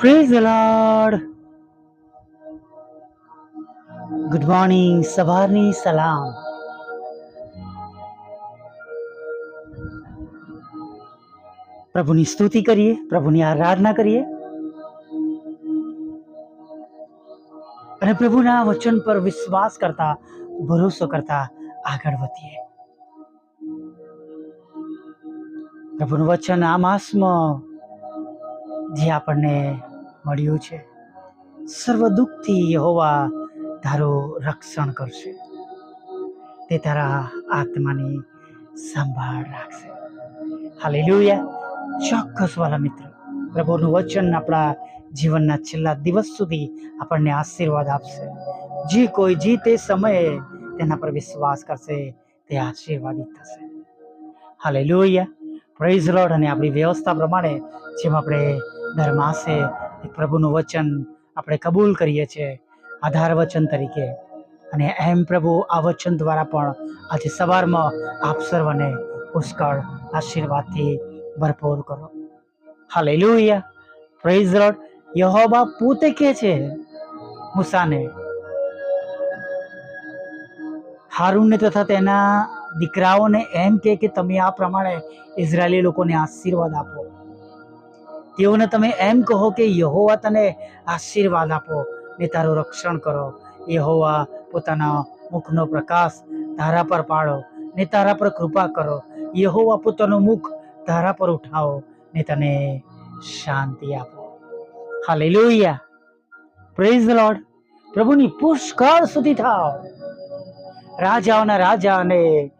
Praise lord good morning સવારની સલામ પ્રભુની સ્તુતિ કરીએ, પ્રભુની આરાધના કરીએ. અને પ્રભુના વચન પર વિશ્વાસ કરતા, ભરોસો કરતા આગળ વધીએ. પ્રભુનું વચન આ માસમાં જે આપણને મળ્યું છે. સર્વ દુઃખથી હોવા તારું રક્ષણ કરશે. તે તારા આત્માની સંભાળ રાખશે. હાલેલુયા. ચોક્કસ વાલા મિત્ર, પ્રભુનું વચન આપણા જીવનના છેલ્લા દિવસ સુધી આપણને આશીર્વાદ આપશે. જે કોઈ જે તે સમયે તેના પર વિશ્વાસ કરશે, તે આશીર્વાદિત થશે. હાલેલુયા. પ્રેઝ લોડ અને આપણી વ્યવસ્થા પ્રમાણે જેમ આપણે એક પ્રભુનું વચન આપણે કબૂલ કરીએ છીએ, આધાર વચન તરીકે. અને એમ પ્રભુ આ વચન દ્વારા પણ આજે સવારમાં આપ સર્વને પુષ્કળ આશીર્વાદથી ભરપૂર કરો. હાલેલુયા. પ્રેઝ રોડ યહોબા પોતે કહે છે મુસાને, હારૂનને તથા તેના દીકરાઓને એમ કે તમે આ પ્રમાણે ઇઝરાયેલી લોકોને આશીર્વાદ આપો. તેઓને તમે એમ કહો કે યહોવા તને આશીર્વાદ આપો, ને તારું રક્ષણ કરો. યહોવા પોતાના મુખનો પ્રકાશ તારા પર પાડો, ને તારા પર કૃપા કરો. યહોવા પોતાનું મુખ તારા પર ઉઠાવો, ને તને શાંતિ આપો. હાલેલુયા. પ્રેઝ લોર્ડ પ્રભુની પુષ્કળ સ્તુતિ થાવ રાજાઓના રાજા અને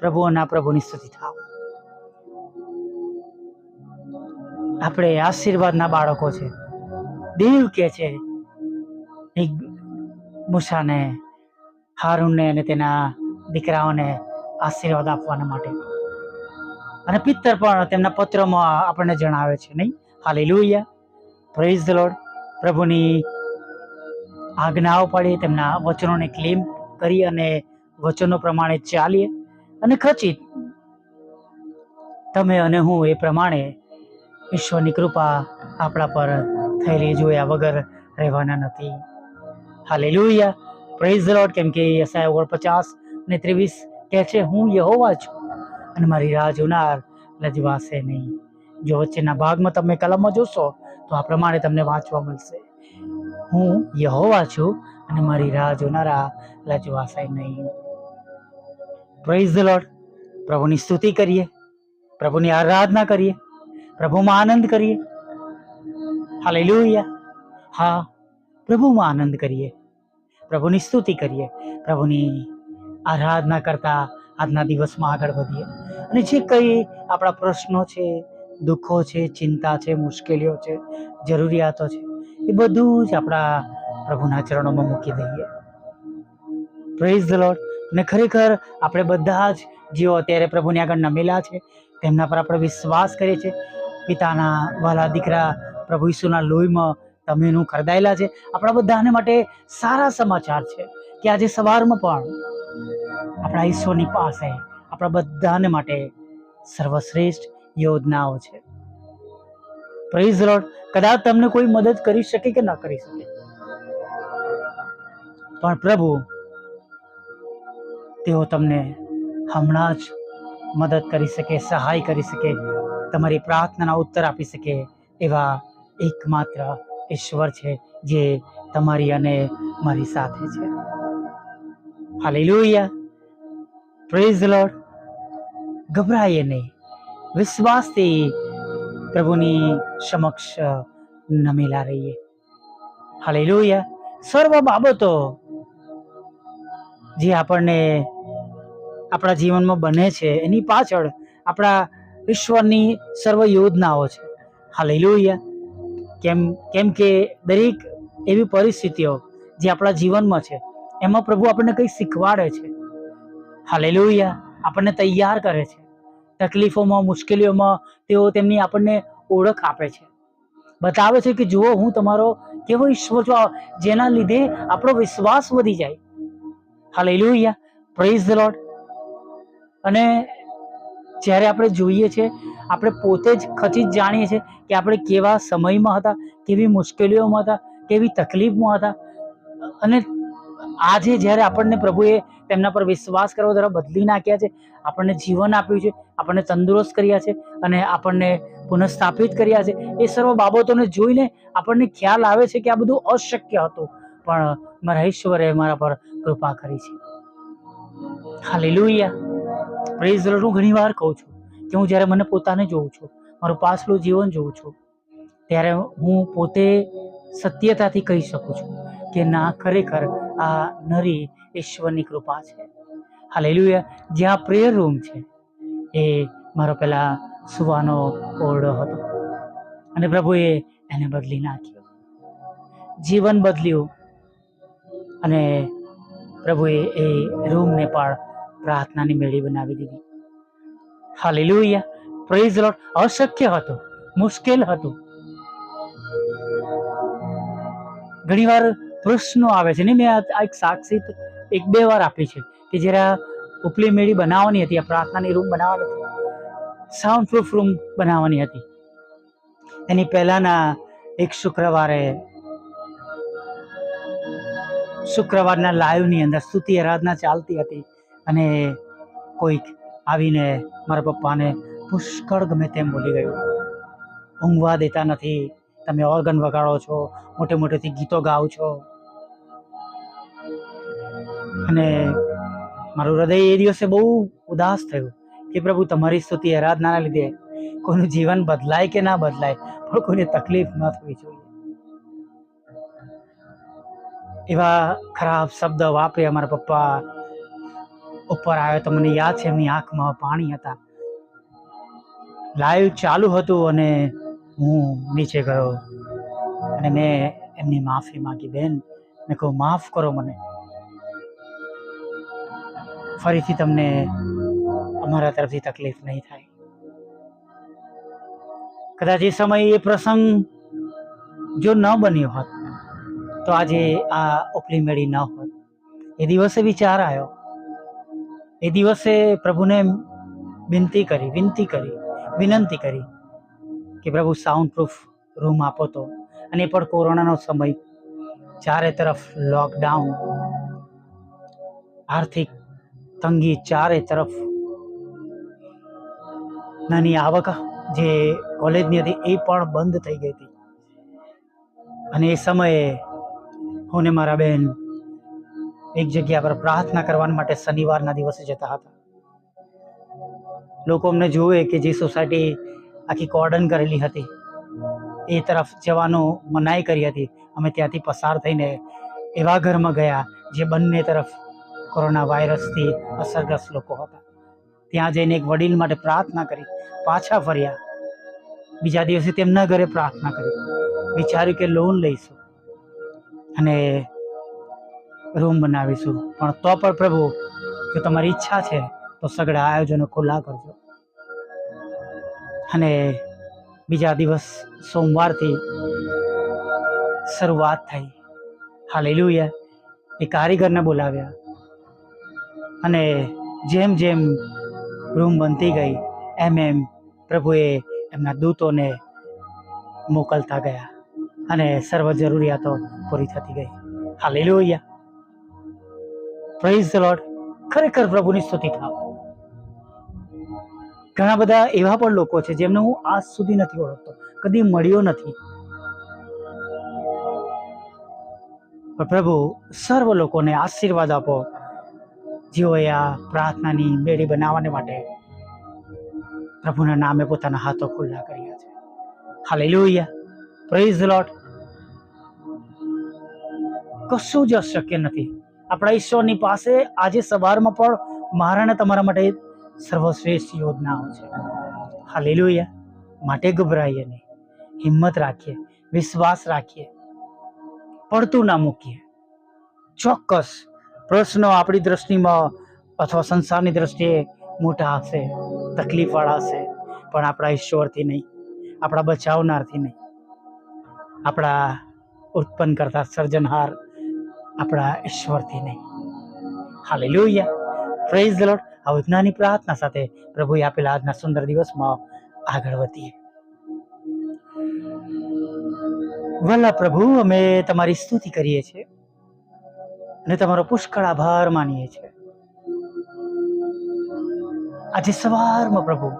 પ્રભુઓના પ્રભુની સ્તુતિ થાવ આપણે આશીર્વાદના બાળકો છે. દેવ કે છે મૂસાને, હારૂનને અને તેના દીકરાઓને આશીર્વાદ આપવાના માટે. અને પિત્તર પણ તેમના પત્રમાં આપણને જણાવે છે, નહીં? હાલેલુયા. પ્રેઝ ધ લોર્ડ પ્રભુની આજ્ઞાઓ પાડી તેમના વચનોને ક્લેમ કરી અને વચનો પ્રમાણે ચાલીએ. અને ખચિત. તમે અને હું એ પ્રમાણે ઈશ્વરની કૃપા આપણા પર થયેલી જોયા વગર રહેવાના નથી. હાલે લોહિયા પ્રેઝ લોર્ડ કેમ કે યસાયા ઓગણપચાસ ને ત્રેવીસ કહે છે, હું યહોવા છું અને મારી રાહ જોનાર લજવાશે નહીં. જો વચ્ચેના ભાગમાં તમે કલમમાં જોશો, તો આ પ્રમાણે તમને વાંચવા મળશે. હું યહોવા છું અને મારી રાહ જોનારા લજવાશે નહીં. પ્રેઝ ધ લોર્ડ પ્રભુની સ્તુતિ કરીએ. પ્રભુની આરાધના કરીએ. પ્રભુમાં આનંદ કરીએ. હાલેલુયા. હા, પ્રભુમાં આનંદ કરીએ. પ્રભુની સ્તુતિ કરીએ. પ્રભુની આરાધના કરતા આજના દિવસમાં આગળ વધીએ. અને જે કંઈ આપણા પ્રશ્નો છે, દુઃખો છે, ચિંતા છે, મુશ્કેલીઓ છે, જરૂરિયાતો છે, એ બધું જ આપણા પ્રભુના ચરણોમાં મૂકી દઈએ. પ્રેઝ ધ લોર્ડ અને ખરેખર આપણે બધા જ જેઓ અત્યારે પ્રભુની આગળ નમેલા છે, તેમના પર આપણે વિશ્વાસ કરીએ છીએ. પિતાના વાલા દીકરા પ્રભુ ઈસુના લોહીમાં તમે એનું ખરદાયેલા છે. આપણા બધાને માટે સારા સમાચાર છે કે આજે સવારમાં પણ આપણા ઈશ્વરની પાસે આપણા બધાને માટે સર્વશ્રેષ્ઠ યોજનાઓ છે. પ્રેઝ લોર્ડ કદાચ તમને કોઈ મદદ કરી શકે કે ન કરી શકે. પણ પ્રભુ, તેઓ તમને હમણાં જ મદદ કરી શકે, સહાય કરી શકે. તમારી પ્રાર્થનાના ઉત્તર આપી શકે એવા એકમાત્ર ઈશ્વર છે જે તમારી અને મારી સાથે છે. હાલેલુયા પ્રેઝ લોર્ડ ગભરાઈએ નહીં. વિશ્વાસથી પ્રભુની સમક્ષ નમેલા રહીએ. હાલેલુયા સર્વ બાબતો જે આપણને આપણા જીવનમાં બને છે, એની પાછળ આપણા ઈશ્વરની સર્વ યોજનાઓ છે. હાલેલુયા. કેમ કેમ કે દરેક એવી પરિસ્થિતિઓ જે આપણા જીવનમાં છે, એમાં પ્રભુ આપણને કંઈ શીખવાડે છે. હાલેલુયા. આપણને તૈયાર કરે છે. તકલીફોમાં, મુશ્કેલીઓમાં તેઓ તેમની આપણને ઓળખ આપે છે. બતાવે છે કે જુઓ, હું તમારો કેવો ઈશ્વર છું. જેના લીધે આપણો વિશ્વાસ વધી જાય. હાલેલુયા. પ્રેઝ ધ લોર્ડ અને જ્યારે આપણે જોઈએ છે, આપણે પોતે જ ખચિત જાણીએ છીએ કે આપણે કેવા સમયમાં હતા, કેવી મુશ્કેલીઓમાં હતા, કેવી તકલીફમાં હતા. અને આજે જ્યારે આપણને પ્રભુએ તેમના પર વિશ્વાસ કરવા દ્વારા બદલી નાખ્યા છે, આપણને જીવન આપ્યું છે, આપણને તંદુરસ્ત કર્યા છે અને આપણને પુનઃસ્થાપિત કર્યા છે, એ સર્વ બાબતોને જોઈને આપણને ખ્યાલ આવે છે કે આ બધું અશક્ય હતું. પણ મારા ઈશ્વરે મારા પર કૃપા કરી છે. હાલેલુયા. પ્રેઝ હું ઘણી વાર કહું છું કે હું જ્યારે મને પોતાને જોઉં છું, મારું પાછલું જીવન જોઉં છું, ત્યારે હું પોતે સત્યતાથી કહી શકું છું કે ના, ખરેખર આ નરી ઈશ્વરની કૃપા છે. હા લઈ જ્યાં પ્રેયર રૂમ છે, એ મારો પહેલાં સુવાનો ઓરડો હતો અને પ્રભુએ એને બદલી નાખ્યો. જીવન બદલ્યું અને પ્રભુએ એ રૂમને પણ પ્રાર્થનાની મેળી બનાવી દીધી. હાલેલુયા. પ્રેઝ લોર્ડ અશક્ય હતું. મુશ્કેલ હતું. ઘણીવાર પ્રશ્નો આવે છે ને મેં આ એક સાક્ષી એક બે વાર આપી છે કે જ્યારે ઉપલી મેળી બનાવવાની હતી, આ પ્રાર્થનાની રૂમ બનાવવાની હતી સાઉન્ડ પ્રૂફ રૂમ બનાવવાની હતી. એની પહેલાના એક શુક્રવારે શુક્રવારના લાઈવની અંદર સ્તુતિ આરાધના ચાલતી હતી. અને કોઈક આવીને મારા પપ્પાને પુષ્કળ ગમે તેમ બોલી ગયું. ઊંઘવા દેતા નથી. તમે ઓર્ગન વગાડો છો, મોટે મોટેથી ગીતો ગાઓ છો. અને મારું હૃદય એ દિવસે બહુ ઉદાસ થયું કે પ્રભુ, તમારી સ્તુતિ આરાધનાના લીધે કોઈનું જીવન બદલાય કે ના બદલાય, પણ કોઈને તકલીફ ન થવી જોઈએ. એવા ખરાબ શબ્દ વાપરે અમારા પપ્પા ઉપર આવ્યો તો મને યાદ છે, એમની આંખમાં પાણી હતા. લાઈવ ચાલુ હતું અને હું નીચે ગયો. અને મેં એમની માફી માંગી. બેન, મેં કહું માફ કરો મને. ફરીથી તમને અમારા તરફથી તકલીફ નહીં થાય. કદાચ એ સમય એ પ્રસંગ જો ન બન્યો હોત, તો આજે આ ઉપલી મેળી ન હોત. એ દિવસે વિચાર આવ્યો. એ દિવસે પ્રભુને વિનંતી કરી વિનંતી કરી વિનંતી કરી કે પ્રભુ સાઉન્ડ પ્રૂફ રૂમ આપો તો. અને એ પણ કોરોનાનો સમય. ચારે તરફ લોકડાઉન આર્થિક તંગી ચારે તરફ. નાની આવક જે કોલેજની હતી એ પણ બંધ થઈ ગઈ હતી. અને એ સમયે હું ને મારા બેન એક જગ્યા પર પ્રાર્થના કરવા માટે શનિવારના દિવસે જતા હતા. લોકો અમને જુએ કે જે સોસાયટી આખી કોર્ડન કરેલી હતી, એ તરફ જવાનું મનાઈ કરી હતી. અમે ત્યાંથી પસાર થઈને એવા ઘરમાં ગયા જે બંને તરફ કોરોના વાયરસથી અસરગ્રસ્ત લોકો હતા. ત્યાં જઈને એક વડીલ માટે પ્રાર્થના કરી, પાછા ફર્યા. બીજા દિવસે તેમના ઘરે પ્રાર્થના કરી. વિચાર્યું કે લોન લઈશું. અને રૂમ બનાવીશું. પણ તો પણ પ્રભુ, જો તમારી ઈચ્છા છે, તો સગડા આયોજનો ખુલ્લા કરજો. અને બીજા દિવસ સોમવારથી શરૂઆત થઈ. હાલેલુયા. એ કારીગરને બોલાવ્યા. અને જેમ જેમ રૂમ બનતી ગઈ, એમ એમ પ્રભુએ એમના દૂતોને મોકલતા ગયા. અને સર્વ જરૂરિયાતો પૂરી થતી ગઈ. હાલેલુયા. પ્રેઝ લોર્ડ ખરેખર પ્રભુની સ્તુતિ થાવ. ઘણા બધા એવા પણ લોકો છે જેમને હું આજ સુધી નથી ઓળખતો. કદી મળ્યો નથી. પણ પ્રભુ, સર્વ લોકોને આશીર્વાદ આપો. જેઓએ આ પ્રાર્થનાની મેળી બનાવવાને માટે પ્રભુના નામે પોતાના હાથો ખુલ્લા કર્યા છે. હાલેલુયા પ્રેઝ ધ લોર્ડ કશું જ અશક્ય નથી. આપણા ઈશ્વરની પાસે આજે સવારમાં પણ મહારાણે તમારા માટે સર્વશ્રેષ્ઠ યોજનાઓ છે. હાલેલુયા. માટે ગભરાઈએ નહીં. હિંમત રાખીએ. વિશ્વાસ રાખીએ. પડતું ના મૂકીએ. ચોક્કસ પ્રશ્નો આપણી દ્રષ્ટિમાં અથવા સંસારની દ્રષ્ટિએ મોટા હશે, તકલીફવાળા હશે, પણ આપણા ઈશ્વરથી નહીં. આપણા બચાવનારથી નહીં. આપણા ઉત્પન્ન કરતા સર્જનહાર આપણા ઈશ્વરથી નહીં. હાલેલુયા. પ્રેઝ ધ લોર્ડ આ વિજ્ઞાની પ્રાર્થના સાથે પ્રભુએ આપેલા આજના સુંદર દિવસમાં આગળ વધીએ. વલ્લા પ્રભુ, અમે તમારી સ્તુતિ કરીએ છીએ અને તમારો પુષ્કળ આભાર માનીએ છીએ. આજે સવારમાં પ્રભુ,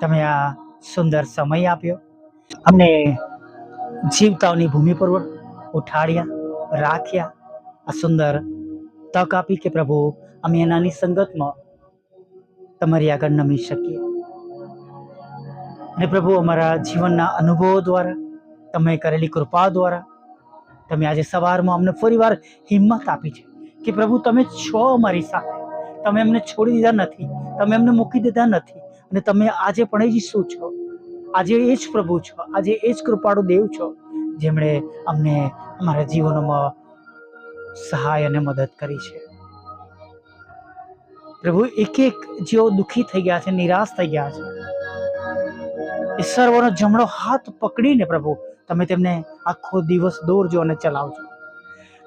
તમે આ સુંદર સમય આપ્યો. અમને જીવતાઓની ભૂમિ પર ઉઠાડ્યા. રાખ્યા. આ સુંદર તક આપી કે પ્રભુ, અમે એનાની સંગતમાં તમારી આગળ નમી શકીએ. અને પ્રભુ, અમારા જીવનના અનુભવો દ્વારા, તમે કરેલી કૃપા દ્વારા, તમે આજે સવારમાં અમને ફરીવાર હિંમત આપી છે કે પ્રભુ, તમે છો અમારી સાથે. તમે એમને છોડી દીધા નથી. તમે એમને મૂકી દીધા નથી. અને તમે આજે પણ એ જ શું છો? આજે એ જ પ્રભુ છો. આજે એ જ કૃપાળુ દેવ છો. જેમણે અમને અમારા જીવનોમાં સહાય અને મદદ કરી છે. પ્રભુ એક એક જેઓ દુઃખી થઈ ગયા છે, નિરાશ થઈ ગયા છે, એ સર્વનો જમણો હાથ પકડીને પ્રભુ, તમે તેમને આખો દિવસ દોરજો અને ચલાવજો.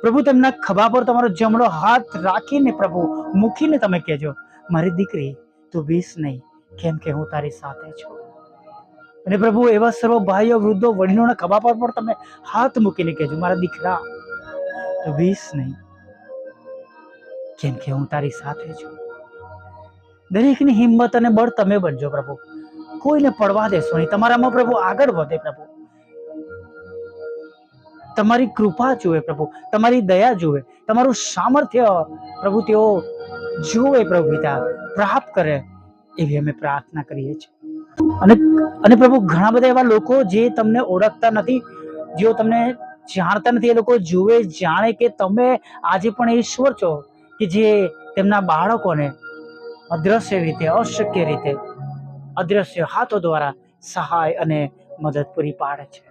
પ્રભુ, તેમના ખભા પર તમારો જમણો હાથ રાખીને પ્રભુ, મૂકીને તમે કહેજો, મારી દીકરી, તું બીસ નહીં, કેમ કે હું તારી સાથે છું. અને પ્રભુ, એવા સર્વ ભાઈઓ, વૃદ્ધો, વડીલોના ખભા પર પણ તમે હાથ મૂકીને કહેજો, મારા દીકરા, તો બીસ નહીં. કેમ કે હું તારી સાથે છું. દરેકની હિંમત અને બળ તમે બનજો પ્રભુ. કોઈને પડવા દેશો નહીં. તમારામાં પ્રભુ આગળ વધે પ્રભુ. તમારી કૃપા જુએ પ્રભુ. તમારી દયા જુએ. તમારું સામર્થ્ય પ્રભુ તેઓ જુએ પ્રભુ પિતા. પ્રાપ્ત કરે એવી અમે પ્રાર્થના કરીએ છીએ. અને અને પ્રભુ, ઘણા બધા એવા લોકો જે તમને ઓળખતા નથી, જેઓ તમને જાણતા નથી, એ લોકો જુએ, જાણે કે તમે આજે પણ ઈશ્વર છો કે જે તેમના બાળકોને અદ્રશ્ય રીતે, અશક્ય રીતે, અદ્રશ્ય હાથો દ્વારા સહાય અને મદદ પૂરી પાડે છે.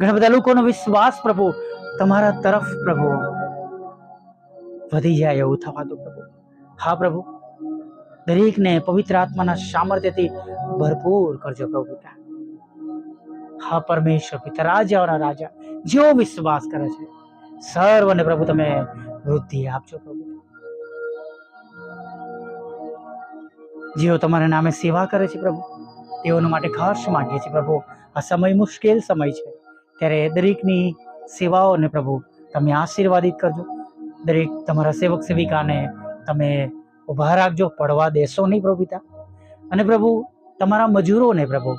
ઘણા બધા લોકોનો વિશ્વાસ પ્રભુ, તમારા તરફ પ્રભુ વધી જાય એવું થવા દો પ્રભુ. હા પ્રભુ. દરેકને પવિત્ર આત્માના સામર્થ્યથી ભરપૂર કરજો પ્રભુ હા, પરમેશ્વર પિતા, રાજાઓના રાજા જેવો વિશ્વાસ કરે છે, સર્વને પ્રભુ તમે વૃદ્ધિ આપજો પ્રભુ જેઓ તમારા નામે સેવા કરે છે પ્રભુ, તેઓના માટે ખાસ માંગીએ છીએ પ્રભુ, આ સમય મુશ્કેલ સમય છે, ત્યારે દરેકની સેવાઓને પ્રભુ તમે આશીર્વાદિત કરજો. દરેક તમારા સેવક સેવિકાને તમે ઊભા રાખજો, પડવા દેશો નહીં પ્રભુ અને પ્રભુ, તમારા મજૂરોને પ્રભુ,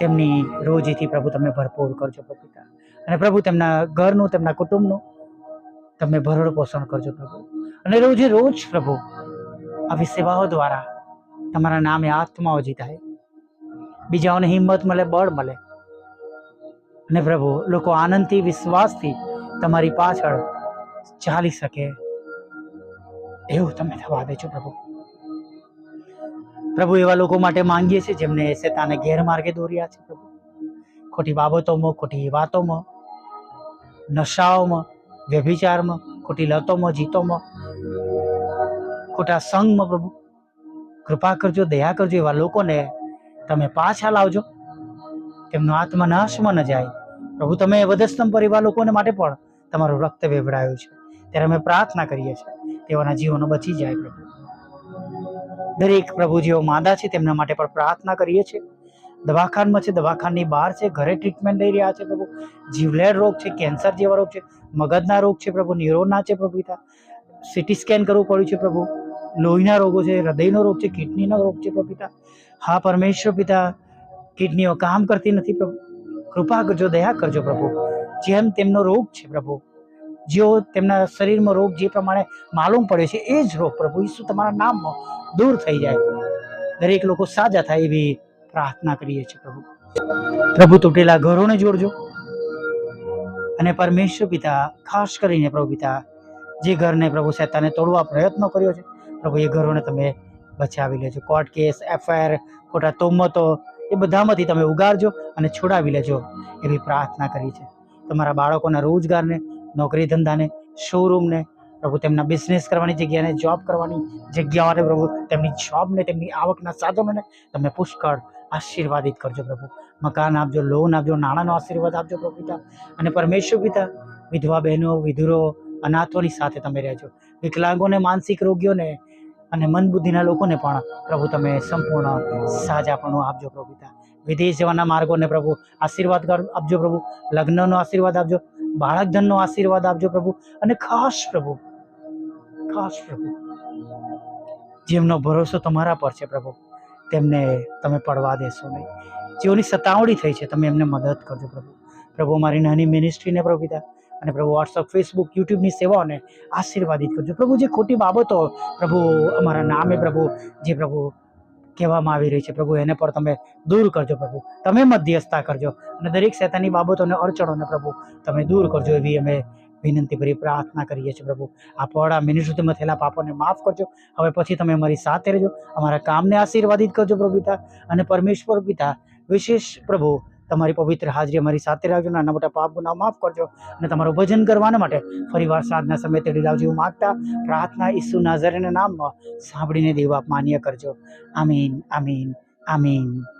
તેમની રોજીથી પ્રભુ તમે ભરપૂર કરજો પ્રભુ અને પ્રભુ, તેમના ઘરનું, તેમના કુટુંબનું તમે ભરણ પોષણ કરજો પ્રભુ. અને રોજે રોજ પ્રભુ, આવી સેવાઓ દ્વારા તમારા નામે આત્માઓ જીતાય. બીજાઓને હિંમત મળે, બળ મળે. અને પ્રભુ, લોકો આનંદથી, વિશ્વાસથી તમારી પાછળ ચાલી શકે એવું તમે થવા દેજો પ્રભુ. પ્રભુ, એવા લોકો માટે માંગીએ છીએ જેમને શેતાને ગેરમાર્ગે દોર્યા છે, પ્રભુ. ખોટી બાબતોમાં, ખોટી વાતોમાં, નશાઓમાં, વ્યભિચારમાં, ખોટી લતોમાં, જીતોમાં, ખોટા સંગમાં પ્રભુ. કૃપા કરજો, દયા કરજો, એવા લોકોને તમે પાછા લાવજો. તેમનો આત્મા નાશમાં ન જાય. પ્રભુ, તમે વધસ્તંભ પર એવા લોકોને માટે પણ તમારું રક્ત વેવડાયું છે. ત્યારે અમે પ્રાર્થના કરીએ છીએ. તેઓના જીવનો બચી જાય પ્રભુ. દરેક પ્રભુ જેઓ માંદા છે, તેમના માટે પણ પ્રાર્થના કરીએ છીએ. દવાખાનમાં છે, દવાખાનની બહાર છે, ઘરે ટ્રીટમેન્ટ લઈ રહ્યા છે પ્રભુ. જીવલેર રોગ છે કેન્સર જેવા રોગ છે, મગજના રોગ છે પ્રભુ, ન્યુરોનના છે પ્રભુ પિતા. સિટી સ્કેન કરવું પડ્યું છે પ્રભુ. લોહીના રોગો છે, હૃદયનો રોગ છે, કિડનીનો રોગ છે પ્રભુ પિતા. હા, પરમેશ્વર પિતા, કિડનીઓ કામ કરતી નથી પ્રભુ. કૃપા કરજો, દયા કરજો પ્રભુ. જેમ તેમનો રોગ છે પ્રભુ જેઓ તેમના શરીરમાં રોગ જે પ્રમાણે માલુમ પડે છે, એ જ રોગ પ્રભુ ઈસુ તમારા નામમાં દૂર થઈ જાય. દરેક લોકો સાજા થાય એવી પ્રાર્થના કરીએ છીએ પ્રભુ. પ્રભુ તૂટેલા ઘરોને જોડજો. અને પરમેશ્વર પિતા, ખાસ કરીને પ્રભુ પિતા, જે ઘરને પ્રભુ શેતાને તોડવા પ્રયત્નો કર્યો છે, પ્રભુ એ ઘરોને તમે બચાવી લેજો. કોર્ટ કેસ, એફઆઈઆર, ખોટા તોમતો, એ બધામાંથી તમે ઉગારજો અને છોડાવી લેજો એવી પ્રાર્થના કરી છે. તમારા બાળકોના રોજગારને નોકરી ધંધાને શોરૂમને પ્રભુ તેમના બિઝનેસ કરવાની જગ્યાને જોબ કરવાની જગ્યાઓને પ્રભુ તેમની જોબને તેમની આવકના સાધનોને તમે પુષ્કળ આશીર્વાદિત કરજો પ્રભુ. મકાન આપજો લોન આપજો, નાણાંનો આશીર્વાદ આપજો પ્રભુ પિતા. અને પરમેશ્વર પિતા, વિધવા બહેનો, વિધુરો, અનાથોની સાથે તમે રહેજો. વિકલાંગોને, માનસિક રોગીઓને અને મન બુદ્ધિના લોકોને પણ પ્રભુ તમે સંપૂર્ણ સાજાપણું આપજો પ્રભુ પિતા. વિદેશ જવાના માર્ગોને પ્રભુ આશીર્વાદ આપજો પ્રભુ. લગ્નનો આશીર્વાદ આપજો. બાળક ધનનો આશીર્વાદ આપજો પ્રભુ અને ખાસ પ્રભુ ખાસ પ્રભુ. જેમનો ભરોસો તમારા પર છે પ્રભુ, તેમને તમે પડવા દેશો નહીં. જેઓની સતાવણી થઈ છે, તમે એમને મદદ કરજો પ્રભુ. પ્રભુ મારી નાની મિનિસ્ટ્રીને પ્રભુ પિતા, અને પ્રભુ વોટ્સઅપ ફેસબુક યુટ્યુબની સેવાઓને આશીર્વાદિત કરજો. પ્રભુ, જે ખોટી બાબતો પ્રભુ અમારા નામે પ્રભુ, જે પ્રભુ કહેવામાં આવી રહી છે, પ્રભુ. એને પણ તમે દૂર કરજો, પ્રભુ. તમે મધ્યસ્થતા કરજો. અને દરેક શેતાની બાબતોને અડચણોને, પ્રભુ, તમે દૂર કરજો એવી અમે વિનંતી ભરી પ્રાર્થના કરીએ છીએ, પ્રભુ. આ પહોળા મિનિસ્ટ્રીમાં થયેલા પાપોને માફ કરજો. હવે પછી તમે અમારી સાથે રહેજો. અમારા કામને આશીર્વાદિત કરજો, પ્રભુ પિતા. અને પરમેશ્વર પિતા, વિશેષ પ્રભુ તમારી પવિત્ર હાજરી અમારી સાથે રાખજો નાના મોટા પાપ ગુના માફ કરજો અને તમારું ભજન કરવાના માટે ફરીવાર સાધના સમય તેડી લાવજો એવું માગતા પ્રાર્થના ઈસુ નાઝરેના નામમાં સાંભળીને દેવા માન્ય કરજો. આમીન આમીન આમીન.